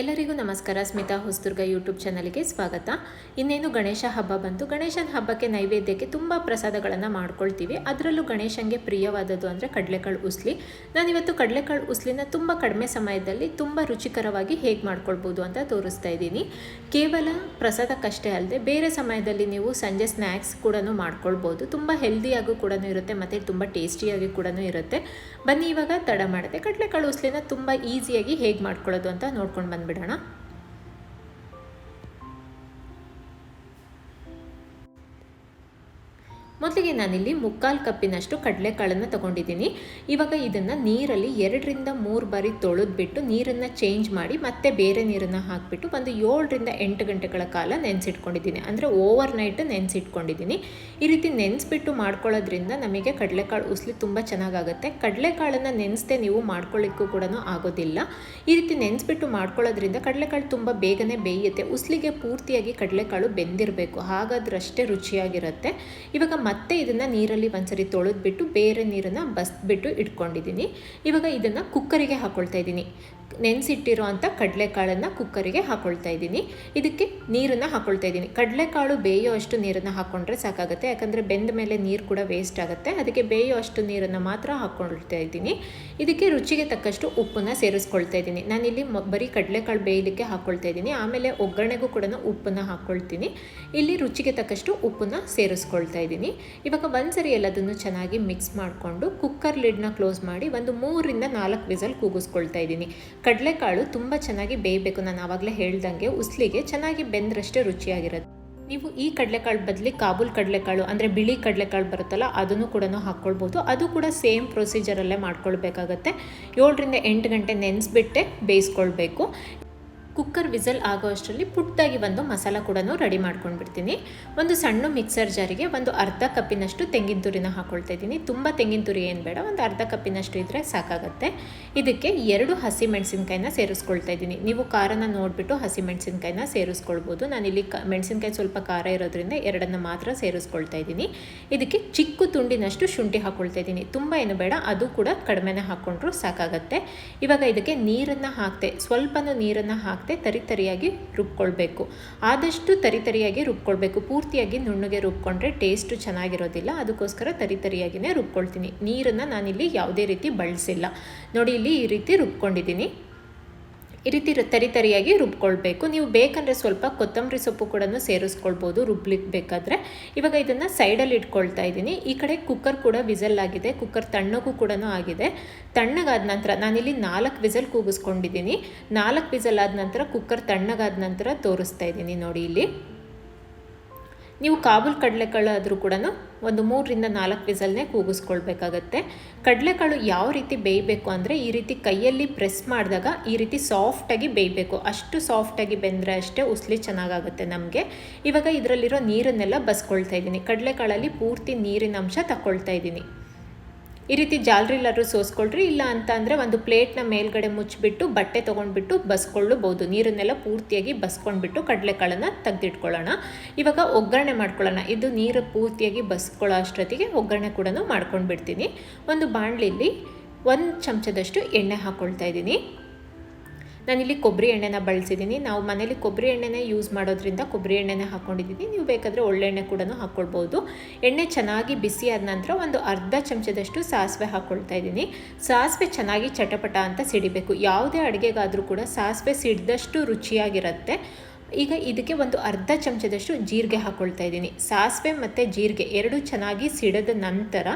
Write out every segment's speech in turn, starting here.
ಎಲ್ಲರಿಗೂ ನಮಸ್ಕಾರ. ಸ್ಮಿತಾ ಹೊಸದುರ್ಗ ಯೂಟ್ಯೂಬ್ ಚಾನಲ್ಗೆ ಸ್ವಾಗತ. ಇನ್ನೇನು ಗಣೇಶ ಹಬ್ಬ ಬಂತು. ಗಣೇಶನ ಹಬ್ಬಕ್ಕೆ ನೈವೇದ್ಯಕ್ಕೆ ತುಂಬ ಪ್ರಸಾದಗಳನ್ನು ಮಾಡ್ಕೊಳ್ತೀವಿ. ಅದರಲ್ಲೂ ಗಣೇಶನಿಗೆ ಪ್ರಿಯವಾದದ್ದು ಅಂದರೆ ಕಡಲೆಕಾಳು ಉಸ್ಲಿ. ನಾನಿವತ್ತು ಕಡಲೆಕಾಳು ಉಸ್ಲಿನ ತುಂಬ ಕಡಿಮೆ ಸಮಯದಲ್ಲಿ ತುಂಬ ರುಚಿಕರವಾಗಿ ಹೇಗೆ ಮಾಡ್ಕೊಳ್ಬೋದು ಅಂತ ತೋರಿಸ್ತಾ ಇದ್ದೀನಿ. ಕೇವಲ ಪ್ರಸಾದಕ್ಕಷ್ಟೇ ಅಲ್ಲದೆ ಬೇರೆ ಸಮಯದಲ್ಲಿ ನೀವು ಸಂಜೆ ಸ್ನ್ಯಾಕ್ಸ್ ಕೂಡ ಮಾಡ್ಕೊಳ್ಬೋದು. ತುಂಬ ಹೆಲ್ದಿಯಾಗೂ ಕೂಡ ಇರುತ್ತೆ. ಮತ್ತು ತುಂಬ ಟೇಸ್ಟಿಯಾಗಿ ಕೂಡ ಇರುತ್ತೆ. ಬನ್ನಿ ಇವಾಗ ತಡ ಮಾಡದೆ ಕಡಲೆಕಾಳು ಉಸ್ಲಿನ ತುಂಬ ಈಸಿಯಾಗಿ ಹೇಗೆ ಮಾಡ್ಕೊಳ್ಳೋದು ಅಂತ ನೋಡ್ಕೊಂಡು ಬಂದ್ಬಿಡೋಣ. വിടണം. ನಾನಿಲ್ಲಿ ಮುಕ್ಕಾಲು ಕಪ್ಪಿನಷ್ಟು ಕಡಲೆಕಾಳನ್ನು ತಗೊಂಡಿದ್ದೀನಿ. ಇವಾಗ ಇದನ್ನು ನೀರಲ್ಲಿ ಎರಡರಿಂದ ಮೂರು ಬಾರಿ ತೊಳೆದ್ಬಿಟ್ಟು ನೀರನ್ನು ಚೇಂಜ್ ಮಾಡಿ ಮತ್ತೆ ಬೇರೆ ನೀರನ್ನು ಹಾಕಿಬಿಟ್ಟು ಒಂದು ಏಳರಿಂದ ಎಂಟು ಗಂಟೆಗಳ ಕಾಲ ನೆನೆಸಿಟ್ಕೊಂಡಿದ್ದೀನಿ. ಅಂದರೆ ಓವರ್ ನೈಟ್ ನೆನೆಸಿಟ್ಕೊಂಡಿದ್ದೀನಿ. ಈ ರೀತಿ ನೆನೆಸ್ಬಿಟ್ಟು ಮಾಡ್ಕೊಳ್ಳೋದ್ರಿಂದ ನಮಗೆ ಕಡಲೆಕಾಳು ಉಸ್ಲಿ ತುಂಬ ಚೆನ್ನಾಗಾಗುತ್ತೆ. ಕಡಲೆಕಾಳನ್ನು ನೆನೆಸ್ದೆ ನೀವು ಮಾಡ್ಕೊಳ್ಳಿಕ್ಕೂ ಕೂಡ ಆಗೋದಿಲ್ಲ. ಈ ರೀತಿ ನೆನೆಸ್ಬಿಟ್ಟು ಮಾಡ್ಕೊಳ್ಳೋದ್ರಿಂದ ಕಡಲೆಕಾಳು ತುಂಬ ಬೇಗನೆ ಬೇಯುತ್ತೆ. ಉಸ್ಲಿಗೆ ಪೂರ್ತಿಯಾಗಿ ಕಡಲೆಕಾಳು ಬೆಂದಿರಬೇಕು. ಹಾಗಾದ್ರಷ್ಟೇ ರುಚಿಯಾಗಿರುತ್ತೆ. ಇವಾಗ ಮತ್ತೆ ಇದನ್ನು ನೀರಲ್ಲಿ ಒಂದ್ಸರಿ ತೊಳೆದ್ಬಿಟ್ಟು ಬೇರೆ ನೀರನ್ನು ಬಸ್ಬಿಟ್ಟು ಇಟ್ಕೊಂಡಿದ್ದೀನಿ. ಇವಾಗ ಇದನ್ನು ಕುಕ್ಕರಿಗೆ ಹಾಕ್ಕೊಳ್ತಾ ಇದ್ದೀನಿ. ನೆನೆಸಿಟ್ಟಿರೋ ಅಂಥ ಕಡಲೆಕಾಳನ್ನು ಕುಕ್ಕರಿಗೆ ಹಾಕ್ಕೊಳ್ತಾ ಇದ್ದೀನಿ. ಇದಕ್ಕೆ ನೀರನ್ನು ಹಾಕ್ಕೊಳ್ತಾ ಇದ್ದೀನಿ. ಕಡಲೆಕಾಳು ಬೇಯೋ ಅಷ್ಟು ನೀರನ್ನು ಹಾಕ್ಕೊಂಡ್ರೆ ಸಾಕಾಗುತ್ತೆ. ಯಾಕಂದರೆ ಬೆಂದ ಮೇಲೆ ನೀರು ಕೂಡ ವೇಸ್ಟ್ ಆಗುತ್ತೆ. ಅದಕ್ಕೆ ಬೇಯೋ ಅಷ್ಟು ನೀರನ್ನು ಮಾತ್ರ ಹಾಕ್ಕೊಳ್ತಾ ಇದ್ದೀನಿ. ಇದಕ್ಕೆ ರುಚಿಗೆ ತಕ್ಕಷ್ಟು ಉಪ್ಪನ್ನು ಸೇರಿಸ್ಕೊಳ್ತಾ ಇದ್ದೀನಿ. ನಾನಿಲ್ಲಿ ಬರೀ ಕಡಲೆಕಾಳು ಬೇಯಲಿಕ್ಕೆ ಹಾಕ್ಕೊಳ್ತಾ ಇದ್ದೀನಿ. ಆಮೇಲೆ ಒಗ್ಗರಣೆಗೂ ಕೂಡ ಉಪ್ಪನ್ನು ಹಾಕ್ಕೊಳ್ತೀನಿ ಇಲ್ಲಿ ರುಚಿಗೆ ತಕ್ಕಷ್ಟು ಉಪ್ಪನ್ನು ಸೇರಿಸ್ಕೊಳ್ತಾ ಇದ್ದೀನಿ. ಇವಾಗ ಒಂದ್ಸರಿ ಎಲ್ಲದನ್ನು ಚೆನ್ನಾಗಿ ಮಿಕ್ಸ್ ಮಾಡಿಕೊಂಡು ಕುಕ್ಕರ್ ಲಿಡ್ನ ಕ್ಲೋಸ್ ಮಾಡಿ ಒಂದು ಮೂರರಿಂದ ನಾಲ್ಕು ವಿಸಲ್ ಕೂಗಿಸ್ಕೊಳ್ತಾ ಇದ್ದೀನಿ. ಕಡಲೆಕಾಳು ತುಂಬ ಚೆನ್ನಾಗಿ ಬೇಯಬೇಕು. ನಾನು ಆವಾಗಲೇ ಹೇಳ್ದಂಗೆ ಉಸ್ಲಿಗೆ ಚೆನ್ನಾಗಿ ಬೆಂದ್ರಷ್ಟೇ ರುಚಿಯಾಗಿರುತ್ತೆ. ನೀವು ಈ ಕಡಲೆಕಾಳು ಬದಲಿ ಕಾಬೂಲ್ ಕಡಲೆಕಾಳು ಅಂದರೆ ಬಿಳಿ ಕಡಲೆಕಾಳು ಬರುತ್ತಲ್ಲ, ಅದನ್ನು ಕೂಡ ಹಾಕ್ಕೊಳ್ಬೋದು. ಅದು ಕೂಡ ಸೇಮ್ ಪ್ರೊಸೀಜರಲ್ಲೇ ಮಾಡ್ಕೊಳ್ಬೇಕಾಗತ್ತೆ. ಏಳರಿಂದ ಎಂಟು ಗಂಟೆ ನೆನೆಸ್ಬಿಟ್ಟೆ ಬೇಯಿಸ್ಕೊಳ್ಬೇಕು. ಕುಕ್ಕರ್ ವಿಸಲ್ ಆಗೋ ಅಷ್ಟರಲ್ಲಿ ಪುಟ್ಟದಾಗಿ ಒಂದು ಮಸಾಲ ಕೂಡ ರೆಡಿ ಮಾಡ್ಕೊಂಡ್ಬಿಡ್ತೀನಿ. ಒಂದು ಸಣ್ಣ ಮಿಕ್ಸರ್ ಜಾರಿಗೆ ಒಂದು ಅರ್ಧ ಕಪ್ಪಿನಷ್ಟು ತೆಂಗಿನ ತುರಿನ ಹಾಕ್ಕೊಳ್ತಾ ಇದ್ದೀನಿ. ತುಂಬ ತೆಂಗಿನ ತುರಿ ಏನು ಬೇಡ, ಒಂದು ಅರ್ಧ ಕಪ್ಪಿನಷ್ಟು ಇದ್ದರೆ ಸಾಕಾಗುತ್ತೆ. ಇದಕ್ಕೆ ಎರಡು ಹಸಿ ಮೆಣಸಿನ್ಕಾಯಿನ ಸೇರಿಸ್ಕೊಳ್ತಾ ಇದ್ದೀನಿ. ನೀವು ಖಾರನ ನೋಡಿಬಿಟ್ಟು ಹಸಿ ಮೆಣಸಿನ್ಕಾಯಿನ ಸೇರಿಸ್ಕೊಳ್ಬೋದು. ನಾನಿಲ್ಲಿ ಕ, ಮೆಣಸಿನ್ಕಾಯಿ ಸ್ವಲ್ಪ ಖಾರ ಇರೋದ್ರಿಂದ ಎರಡನ್ನು ಮಾತ್ರ ಸೇರಿಸ್ಕೊಳ್ತಾ ಇದ್ದೀನಿ. ಇದಕ್ಕೆ ಚಿಕ್ಕ ತುಂಡಿನಷ್ಟು ಶುಂಠಿ ಹಾಕ್ಕೊಳ್ತಾ ಇದ್ದೀನಿ. ತುಂಬ ಏನು ಬೇಡ, ಅದು ಕೂಡ ಕಡಿಮೆನೇ ಹಾಕ್ಕೊಂಡ್ರೂ ಸಾಕಾಗತ್ತೆ. ಇವಾಗ ಇದಕ್ಕೆ ನೀರನ್ನು ಹಾಕ್ತೆ, ಸ್ವಲ್ಪನೂ ನೀರನ್ನು ಹಾಕ್ತೆ ತರಿ ತರಿಯಾಗಿ ರುಬ್ಕೊಳ್ಬೇಕು. ಆದಷ್ಟು ತರಿತರಿಯಾಗಿ ರುಬ್ಕೊಳ್ಬೇಕು. ಪೂರ್ತಿಯಾಗಿ ನುಣ್ಣಗೆ ರುಬ್ಕೊಂಡ್ರೆ ಟೇಸ್ಟು ಚೆನ್ನಾಗಿರೋದಿಲ್ಲ. ಅದಕ್ಕೋಸ್ಕರ ತರಿ ತರಿಯಾಗಿಯೇ ರುಬ್ಕೊಳ್ತೀನಿ. ನೀರನ್ನು ನಾನಿಲ್ಲಿ ಯಾವುದೇ ರೀತಿ ಬಳಸಿಲ್ಲ. ನೋಡಿ, ಇಲ್ಲಿ ಈ ರೀತಿ ರುಬ್ಕೊಂಡಿದ್ದೀನಿ. ಈ ರೀತಿ ತರಿ ತರಿಯಾಗಿ ರುಬ್ಕೊಳ್ಬೇಕು. ನೀವು ಬೇಕಂದರೆ ಸ್ವಲ್ಪ ಕೊತ್ತಂಬರಿ ಸೊಪ್ಪು ಕೂಡ ಸೇರಿಸ್ಕೊಳ್ಬೋದು ರುಬ್ಲಿಕ್ಕೆ ಬೇಕಾದರೆ ಇವಾಗ ಇದನ್ನು ಸೈಡಲ್ಲಿ ಇಟ್ಕೊಳ್ತಾ ಇದ್ದೀನಿ. ಈ ಕಡೆ ಕುಕ್ಕರ್ ಕೂಡ ವಿಸಲ್ ಆಗಿದೆ ಕುಕ್ಕರ್ ತಣ್ಣಗೂ ಕೂಡ ಆಗಿದೆ. ತಣ್ಣಗಾದ ನಂತರ ನಾನಿಲ್ಲಿ ನಾಲ್ಕು ವಿಸಲ್ ಕೂಗಿಸ್ಕೊಂಡಿದ್ದೀನಿ. ನಾಲ್ಕು ವಿಸಲ್ ಆದ ನಂತರ ಕುಕ್ಕರ್ ತಣ್ಣಗಾದ ನಂತರ ತೋರಿಸ್ತಾ ಇದ್ದೀನಿ ನೋಡಿ ಇಲ್ಲಿ. ನೀವು ಕಾಬೂಲ್ ಕಡಲೆಕಾಳು ಆದರೂ ಕೂಡ ಒಂದು ಮೂರರಿಂದ ನಾಲ್ಕು ವಿಸಲ್ನೇ ಕೂಗಿಸ್ಕೊಳ್ಬೇಕಾಗತ್ತೆ. ಕಡಲೆಕಾಳು ಯಾವ ರೀತಿ ಬೇಯಬೇಕು ಅಂದರೆ ಈ ರೀತಿ ಕೈಯಲ್ಲಿ ಪ್ರೆಸ್ ಮಾಡಿದಾಗ ಈ ರೀತಿ ಸಾಫ್ಟಾಗಿ ಬೇಯಬೇಕು. ಅಷ್ಟು ಸಾಫ್ಟಾಗಿ ಬೆಂದರೆ ಅಷ್ಟೇ ಉಸ್ಲಿ ಚೆನ್ನಾಗಾಗುತ್ತೆ ನಮಗೆ. ಇವಾಗ ಇದರಲ್ಲಿರೋ ನೀರನ್ನೆಲ್ಲ ಬಸ್ಕೊಳ್ತಾ ಇದ್ದೀನಿ. ಕಡಲೆಕಾಳಲ್ಲಿ ಪೂರ್ತಿ ನೀರಿನ ಅಂಶ ತಗೊಳ್ತಾ ಇದ್ದೀನಿ. ಈ ರೀತಿ ಜಾಲ್ರಿಲ್ಲಾದ್ರೂ ಸೋಸ್ಕೊಳ್ರಿ, ಇಲ್ಲ ಅಂತ ಅಂದರೆ ಒಂದು ಪ್ಲೇಟ್ನ ಮೇಲ್ಗಡೆ ಮುಚ್ಚಿಬಿಟ್ಟು, ಬಟ್ಟೆ ತೊಗೊಂಡ್ಬಿಟ್ಟು ಬಸ್ಕೊಳ್ಳಬಹುದು. ನೀರನ್ನೆಲ್ಲ ಪೂರ್ತಿಯಾಗಿ ಬಸ್ಕೊಂಡ್ಬಿಟ್ಟು ಕಡಲೆಕಾಳನ್ನು ತೆಗೆದಿಟ್ಕೊಳ್ಳೋಣ. ಇವಾಗ ಒಗ್ಗರಣೆ ಮಾಡ್ಕೊಳ್ಳೋಣ. ಇದು ನೀರು ಪೂರ್ತಿಯಾಗಿ ಬಸ್ಕೊಳ್ಳೋ ಅಷ್ಟೊತ್ತಿಗೆ ಒಗ್ಗರಣೆ ಕೂಡ ಮಾಡ್ಕೊಂಡ್ಬಿಡ್ತೀನಿ. ಒಂದು ಬಾಣಲಿಲಿ ಒಂದು ಚಮಚದಷ್ಟು ಎಣ್ಣೆ ಹಾಕ್ಕೊಳ್ತಾ ಇದ್ದೀನಿ. ನಾನಿಲ್ಲಿ ಕೊಬ್ಬರಿ ಎಣ್ಣೆನ ಬಳಸಿದ್ದೀನಿ. ನಾವು ಮನೇಲಿ ಕೊಬ್ಬರಿ ಎಣ್ಣೆನೇ ಯೂಸ್ ಮಾಡೋದ್ರಿಂದ ಕೊಬ್ಬರಿ ಎಣ್ಣೆನೇ ಹಾಕ್ಕೊಂಡಿದ್ದೀನಿ ನೀವು ಬೇಕಾದರೆ ಒಳ್ಳೆಣ್ಣೆ ಕೂಡ ಹಾಕ್ಕೊಳ್ಬೋದು ಎಣ್ಣೆ ಚೆನ್ನಾಗಿ ಬಿಸಿ ಆದ ನಂತರ ಒಂದು ಅರ್ಧ ಚಮಚದಷ್ಟು ಸಾಸಿವೆ ಹಾಕ್ಕೊಳ್ತಾ ಇದ್ದೀನಿ. ಸಾಸಿವೆ ಚೆನ್ನಾಗಿ ಚಟಪಟ ಅಂತ ಸಿಡಿಬೇಕು. ಯಾವುದೇ ಅಡುಗೆಗಾದರೂ ಕೂಡ ಸಾಸಿವೆ ಸಿಡಿದಷ್ಟು ರುಚಿಯಾಗಿರುತ್ತೆ. ಈಗ ಇದಕ್ಕೆ ಒಂದು ಅರ್ಧ ಚಮಚದಷ್ಟು ಜೀರಿಗೆ ಹಾಕ್ಕೊಳ್ತಾ ಇದ್ದೀನಿ. ಸಾಸಿವೆ ಮತ್ತು ಜೀರಿಗೆ ಎರಡು ಚೆನ್ನಾಗಿ ಸಿಡದ ನಂತರ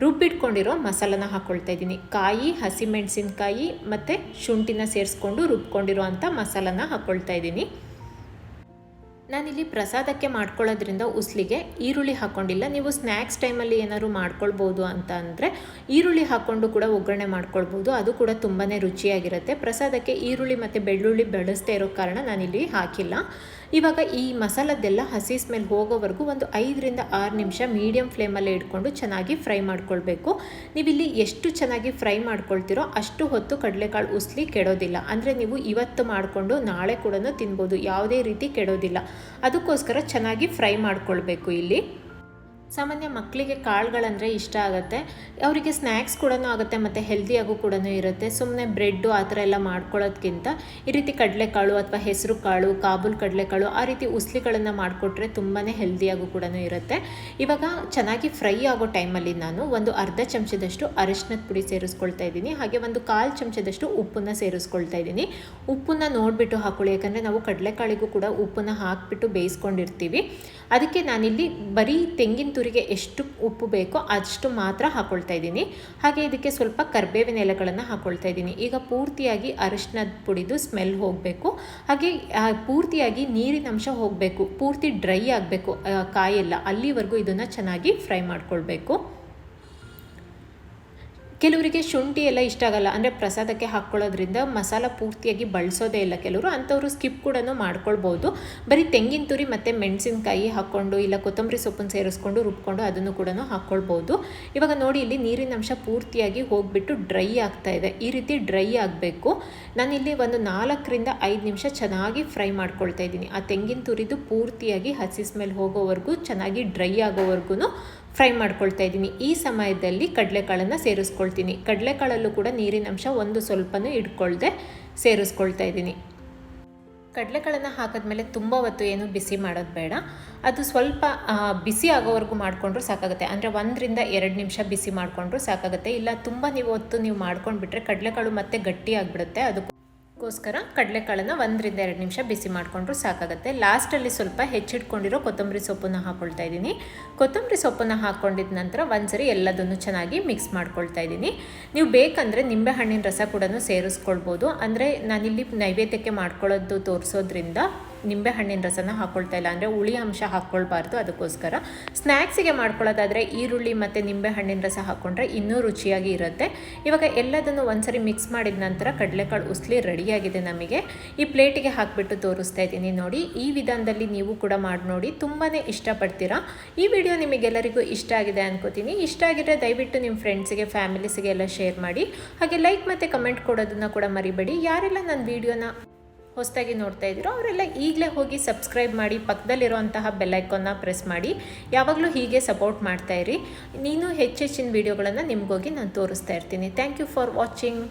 ರುಬ್ಬಿಟ್ಕೊಂಡಿರೋ ಮಸಾಲನ ಹಾಕ್ಕೊಳ್ತಾ ಇದ್ದೀನಿ. ಕಾಯಿ, ಹಸಿಮೆಣಸಿನ್ಕಾಯಿ ಮತ್ತು ಶುಂಠಿನ ಸೇರಿಸ್ಕೊಂಡು ರುಬ್ಕೊಂಡಿರೋ ಅಂಥ ಮಸಾಲನ ಹಾಕ್ಕೊಳ್ತಾ ಇದ್ದೀನಿ. ನಾನಿಲ್ಲಿ ಪ್ರಸಾದಕ್ಕೆ ಮಾಡ್ಕೊಳ್ಳೋದ್ರಿಂದ ಉಸ್ಲಿಗೆ ಈರುಳ್ಳಿ ಹಾಕ್ಕೊಂಡಿಲ್ಲ ನೀವು ಸ್ನ್ಯಾಕ್ಸ್ ಟೈಮಲ್ಲಿ ಏನಾದರೂ ಮಾಡ್ಕೊಳ್ಬೋದು ಅಂತ ಅಂದರೆ ಈರುಳ್ಳಿ ಹಾಕ್ಕೊಂಡು ಕೂಡ ಒಗ್ಗರಣೆ ಮಾಡ್ಕೊಳ್ಬೋದು. ಅದು ಕೂಡ ತುಂಬಾ ರುಚಿಯಾಗಿರುತ್ತೆ. ಪ್ರಸಾದಕ್ಕೆ ಈರುಳ್ಳಿ ಮತ್ತು ಬೆಳ್ಳುಳ್ಳಿ ಬೆಳೆಸ್ತಾ ಇರೋ ಕಾರಣ ನಾನಿಲ್ಲಿ ಹಾಕಿಲ್ಲ. ಇವಾಗ ಈ ಮಸಾಲದ್ದೆಲ್ಲ ಹಸಿ ಸ್ಮೆಲ್ ಹೋಗೋವರೆಗೂ ಒಂದು ಐದರಿಂದ ಆರು ನಿಮಿಷ ಮೀಡಿಯಂ ಫ್ಲೇಮಲ್ಲೇ ಇಟ್ಕೊಂಡು ಚೆನ್ನಾಗಿ ಫ್ರೈ ಮಾಡ್ಕೊಳ್ಬೇಕು. ನೀವಿಲ್ಲಿ ಎಷ್ಟು ಚೆನ್ನಾಗಿ ಫ್ರೈ ಮಾಡ್ಕೊಳ್ತೀರೋ ಅಷ್ಟು ಹೊತ್ತು ಕಡಲೆಕಾಳು ಉಸ್ಲಿ ಕೆಡೋದಿಲ್ಲ. ಅಂದರೆ ನೀವು ಇವತ್ತು ಮಾಡಿಕೊಂಡು ನಾಳೆ ಕೂಡ ತಿನ್ಬೋದು. ಯಾವುದೇ ರೀತಿ ಕೆಡೋದಿಲ್ಲ. ಅದಕ್ಕೋಸ್ಕರ ಚೆನ್ನಾಗಿ ಫ್ರೈ ಮಾಡ್ಕೊಳ್ಬೇಕು ಇಲ್ಲಿ. ಸಾಮಾನ್ಯ ಮಕ್ಕಳಿಗೆ ಕಾಳುಗಳಂದರೆ ಇಷ್ಟ ಆಗುತ್ತೆ. ಅವರಿಗೆ ಸ್ನ್ಯಾಕ್ಸ್ ಕೂಡ ಆಗುತ್ತೆ, ಮತ್ತು ಹೆಲ್ದಿಯಾಗೂ ಕೂಡ ಇರುತ್ತೆ. ಸುಮ್ಮನೆ ಬ್ರೆಡ್ಡು ಆ ಥರ ಎಲ್ಲ ಮಾಡ್ಕೊಳ್ಳೋದ್ಕಿಂತ ಈ ರೀತಿ ಕಡಲೆಕಾಳು ಅಥವಾ ಹೆಸರು ಕಾಳು, ಕಾಬೂಲ್ ಕಡಲೆಕಾಳು ಆ ರೀತಿ ಉಸ್ಲಿಗಳನ್ನು ಮಾಡಿಕೊಟ್ರೆ ತುಂಬಾ ಹೆಲ್ದಿಯಾಗೂ ಕೂಡ ಇರುತ್ತೆ. ಇವಾಗ ಚೆನ್ನಾಗಿ ಫ್ರೈ ಆಗೋ ಟೈಮಲ್ಲಿ ನಾನು ಒಂದು ಅರ್ಧ ಚಮಚದಷ್ಟು ಅರಿಶಿನದ ಪುಡಿ ಸೇರಿಸ್ಕೊಳ್ತಾ ಇದ್ದೀನಿ. ಹಾಗೆ ಒಂದು ಕಾಲು ಚಮಚದಷ್ಟು ಉಪ್ಪನ್ನು ಸೇರಿಸ್ಕೊಳ್ತಾ ಇದ್ದೀನಿ. ಉಪ್ಪನ್ನ ನೋಡಿಬಿಟ್ಟು ಹಾಕೊಳ್ಳಿ, ಯಾಕಂದರೆ ನಾವು ಕಡಲೆಕಾಳಿಗೂ ಕೂಡ ಉಪ್ಪನ್ನು ಹಾಕಿಬಿಟ್ಟು ಬೇಯಿಸ್ಕೊಂಡಿರ್ತೀವಿ. ಅದಕ್ಕೆ ನಾನಿಲ್ಲಿ ಬರೀ ತೆಂಗಿನ ತುರಿಗೆ ಎಷ್ಟು ಉಪ್ಪು ಬೇಕೋ ಅಷ್ಟು ಮಾತ್ರ ಹಾಕ್ಕೊಳ್ತಾ ಇದ್ದೀನಿ. ಹಾಗೆ ಇದಕ್ಕೆ ಸ್ವಲ್ಪ ಕರ್ಬೇವಿನ ಎಲೆಗಳನ್ನು ಹಾಕೊಳ್ತಾ ಇದ್ದೀನಿ. ಈಗ ಪೂರ್ತಿಯಾಗಿ ಅರಿಶಿನದ ಪುಡಿದು ಸ್ಮೆಲ್ ಹೋಗಬೇಕು. ಹಾಗೆ ಪೂರ್ತಿಯಾಗಿ ನೀರಿನ ಅಂಶ ಹೋಗಬೇಕು. ಪೂರ್ತಿ ಡ್ರೈ ಆಗಬೇಕು ಕಾಯೆಲ್ಲ. ಅಲ್ಲಿವರೆಗೂ ಇದನ್ನು ಚೆನ್ನಾಗಿ ಫ್ರೈ ಮಾಡ್ಕೊಳ್ಬೇಕು. ಕೆಲವರಿಗೆ ಶುಂಠಿ ಎಲ್ಲ ಇಷ್ಟ ಆಗಲ್ಲ. ಅಂದರೆ ಪ್ರಸಾದಕ್ಕೆ ಹಾಕ್ಕೊಳ್ಳೋದ್ರಿಂದ ಮಸಾಲ ಪೂರ್ತಿಯಾಗಿ ಬಳಸೋದೇ ಇಲ್ಲ ಕೆಲವರು. ಅಂಥವ್ರು ಸ್ಕಿಪ್ ಕೂಡ ಮಾಡ್ಕೊಳ್ಬೋದು. ಬರೀ ತೆಂಗಿನ ತುರಿ ಮತ್ತು ಮೆಣಸಿನಕಾಯಿ ಹಾಕ್ಕೊಂಡು ಇಲ್ಲ ಕೊತ್ತಂಬರಿ ಸೊಪ್ಪನ್ನು ಸೇರಿಸ್ಕೊಂಡು ರುಬ್ಕೊಂಡು ಅದನ್ನು ಕೂಡ ಹಾಕ್ಕೊಳ್ಬೋದು. ಇವಾಗ ನೋಡಿ, ಇಲ್ಲಿ ನೀರಿನ ಅಂಶ ಪೂರ್ತಿಯಾಗಿ ಹೋಗಿಬಿಟ್ಟು ಡ್ರೈ ಆಗ್ತಾ ಇದೆ. ಈ ರೀತಿ ಡ್ರೈ ಆಗಬೇಕು. ನಾನಿಲ್ಲಿ ಒಂದು ನಾಲ್ಕರಿಂದ ಐದು ನಿಮಿಷ ಚೆನ್ನಾಗಿ ಫ್ರೈ ಮಾಡ್ಕೊಳ್ತಾ ಇದ್ದೀನಿ. ಆ ತೆಂಗಿನ ತುರಿದು ಪೂರ್ತಿಯಾಗಿ ಹಸಿ ಸ್ಮೆಲ್ ಹೋಗೋವರೆಗೂ ಚೆನ್ನಾಗಿ ಡ್ರೈ ಆಗೋವರೆಗೂ ಫ್ರೈ ಮಾಡ್ಕೊಳ್ತಾ ಇದ್ದೀನಿ. ಈ ಸಮಯದಲ್ಲಿ ಕಡಲೆಕಾಳನ್ನು ಸೇರಿಸ್ಕೊಳ್ತೀನಿ. ಕಡಲೆಕಾಳಲ್ಲೂ ಕೂಡ ನೀರಿನ ಅಂಶ ಒಂದು ಸ್ವಲ್ಪನೂ ಇಟ್ಕೊಳ್ದೆ ಸೇರಿಸ್ಕೊಳ್ತಾ ಇದ್ದೀನಿ. ಕಡಲೆಕಾಳನ್ನು ಹಾಕಿದ್ಮೇಲೆ ತುಂಬ ಹೊತ್ತು ಏನು ಬಿಸಿ ಮಾಡೋದು ಬೇಡ. ಅದು ಸ್ವಲ್ಪ ಬಿಸಿ ಆಗೋವರೆಗೂ ಮಾಡಿಕೊಂಡ್ರೂ ಸಾಕಾಗುತ್ತೆ. ಅಂದರೆ ಒಂದರಿಂದ ಎರಡು ನಿಮಿಷ ಬಿಸಿ ಮಾಡಿಕೊಂಡ್ರೂ ಸಾಕಾಗುತ್ತೆ. ಇಲ್ಲ, ತುಂಬ ನೀವು ಹೊತ್ತು ನೀವು ಮಾಡ್ಕೊಂಡ್ಬಿಟ್ರೆ ಕಡಲೆಕಾಳು ಮತ್ತೆ ಗಟ್ಟಿ ಆಗಿಬಿಡುತ್ತೆ. ಅದಕ್ಕೋಸ್ಕರ ಕಡಲೆಕಾಳನ್ನು ಒಂದರಿಂದ ಎರಡು ನಿಮಿಷ ಬಿಸಿ ಮಾಡಿಕೊಂಡ್ರು ಸಾಕಾಗುತ್ತೆ. ಲಾಸ್ಟಲ್ಲಿ ಸ್ವಲ್ಪ ಹೆಚ್ಚಿಟ್ಕೊಂಡಿರೋ ಕೊತ್ತಂಬರಿ ಸೊಪ್ಪನ್ನು ಹಾಕ್ಕೊಳ್ತಾ ಇದ್ದೀನಿ. ಕೊತ್ತಂಬರಿ ಸೊಪ್ಪನ್ನು ಹಾಕ್ಕೊಂಡಿದ ನಂತರ ಒಂದ್ಸರಿ ಎಲ್ಲದನ್ನು ಚೆನ್ನಾಗಿ ಮಿಕ್ಸ್ ಮಾಡ್ಕೊಳ್ತಾ ಇದ್ದೀನಿ. ನೀವು ಬೇಕಂದರೆ ನಿಂಬೆಹಣ್ಣಿನ ರಸ ಕೂಡ ಸೇರಿಸ್ಕೊಳ್ಬೋದು. ಅಂದರೆ ನಾನಿಲ್ಲಿ ನೈವೇದ್ಯಕ್ಕೆ ಮಾಡ್ಕೊಳ್ಳೋದು ತೋರಿಸೋದ್ರಿಂದ ನಿಂಬೆಹಣ್ಣಿನ ರಸನ ಹಾಕ್ಕೊಳ್ತಾ ಇಲ್ಲ ಅಂದರೆ ಹುಳಿ ಅಂಶ ಹಾಕ್ಕೊಳ್ಬಾರ್ದು ಅದಕ್ಕೋಸ್ಕರ. ಸ್ನ್ಯಾಕ್ಸಿಗೆ ಮಾಡ್ಕೊಳ್ಳೋದಾದರೆ ಈರುಳ್ಳಿ ಮತ್ತು ನಿಂಬೆಹಣ್ಣಿನ ರಸ ಹಾಕ್ಕೊಂಡ್ರೆ ಇನ್ನೂ ರುಚಿಯಾಗಿ ಇರುತ್ತೆ. ಇವಾಗ ಎಲ್ಲದನ್ನು ಒಂದ್ಸರಿ ಮಿಕ್ಸ್ ಮಾಡಿದ ನಂತರ ಕಡಲೆಕಾಳು ಉಸ್ಲಿ ರೆಡಿಯಾಗಿದೆ ನಮಗೆ. ಈ ಪ್ಲೇಟಿಗೆ ಹಾಕಿಬಿಟ್ಟು ತೋರಿಸ್ತಾ ಇದ್ದೀನಿ ನೋಡಿ. ಈ ವಿಧಾನದಲ್ಲಿ ನೀವು ಕೂಡ ಮಾಡಿ ನೋಡಿ. ತುಂಬಾ ಇಷ್ಟಪಡ್ತೀರಾ? ಈ ವಿಡಿಯೋ ನಿಮಗೆಲ್ಲರಿಗೂ ಇಷ್ಟ ಆಗಿದೆ ಅನ್ಕೋತೀನಿ. ಇಷ್ಟ ಆಗಿದ್ರೆ ದಯವಿಟ್ಟು ನಿಮ್ಮ ಫ್ರೆಂಡ್ಸಿಗೆ ಫ್ಯಾಮಿಲೀಸಿಗೆ ಎಲ್ಲ ಶೇರ್ ಮಾಡಿ. ಹಾಗೆ ಲೈಕ್ ಮತ್ತು ಕಮೆಂಟ್ ಕೊಡೋದನ್ನು ಕೂಡ ಮರಿಬೇಡಿ. ಯಾರೆಲ್ಲ ನನ್ನ ವಿಡಿಯೋನ ಹೊಸದಾಗಿ ನೋಡ್ತಾ ಇದ್ದೀರೋ ಅವರೆಲ್ಲ ಈಗಲೇ ಹೋಗಿ ಸಬ್ಸ್ಕ್ರೈಬ್ ಮಾಡಿ ಪಕ್ಕದಲ್ಲಿರುವಂತಹ ಬೆಲ್ಲೈಕನ್ನ ಪ್ರೆಸ್ ಮಾಡಿ. ಯಾವಾಗಲೂ ಹೀಗೆ ಸಪೋರ್ಟ್ ಮಾಡ್ತಾ ಇರಿ. ನೀನು ಹೆಚ್ಚೆಚ್ಚಿನ ವೀಡಿಯೋಗಳನ್ನು ನಿಮಗೋಗಿ ನಾನು ತೋರಿಸ್ತಾ ಇರ್ತೀನಿ. Thank you for watching